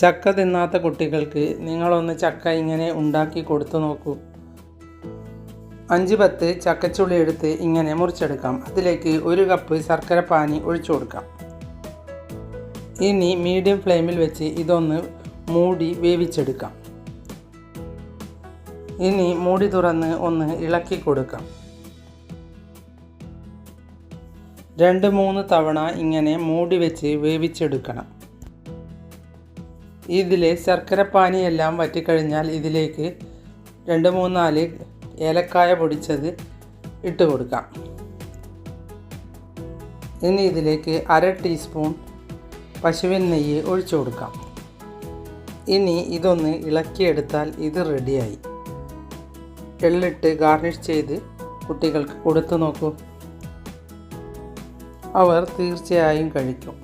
ചക്ക തിന്നാത്ത കുട്ടികൾക്ക് നിങ്ങളൊന്ന് ചക്ക ഇങ്ങനെ ഉണ്ടാക്കി കൊടുത്തു നോക്കൂ. അഞ്ച് പത്ത് ചക്കച്ചുള്ളി എടുത്ത് ഇങ്ങനെ മുറിച്ചെടുക്കാം. അതിലേക്ക് ഒരു കപ്പ് ശർക്കര പാനി ഒഴിച്ചു കൊടുക്കാം. ഇനി മീഡിയം ഫ്ലെയിമിൽ വെച്ച് ഇതൊന്ന് മൂടി വേവിച്ചെടുക്കാം. ഇനി മൂടി തുറന്ന് ഒന്ന് ഇളക്കി കൊടുക്കാം. രണ്ട് മൂന്ന് തവണ ഇങ്ങനെ മൂടി വെച്ച് വേവിച്ചെടുക്കണം. ഇതിലെ ശർക്കര പാനിയെല്ലാം വറ്റിക്കഴിഞ്ഞാൽ ഇതിലേക്ക് രണ്ട് മൂന്നാൽ ഏലക്കായ പൊടിച്ചത് ഇട്ട് കൊടുക്കാം. ഇനി ഇതിലേക്ക് അര ടീസ്പൂൺ പശുവിൻ നെയ്യ് ഒഴിച്ചു കൊടുക്കാം. ഇനി ഇതൊന്ന് ഇളക്കിയെടുത്താൽ ഇത് റെഡിയായി. എള്ളിട്ട് ഗാർണിഷ് ചെയ്ത് കുട്ടികൾക്ക് കൊടുത്തു നോക്കൂ. അവർ തീർച്ചയായും കഴിക്കും.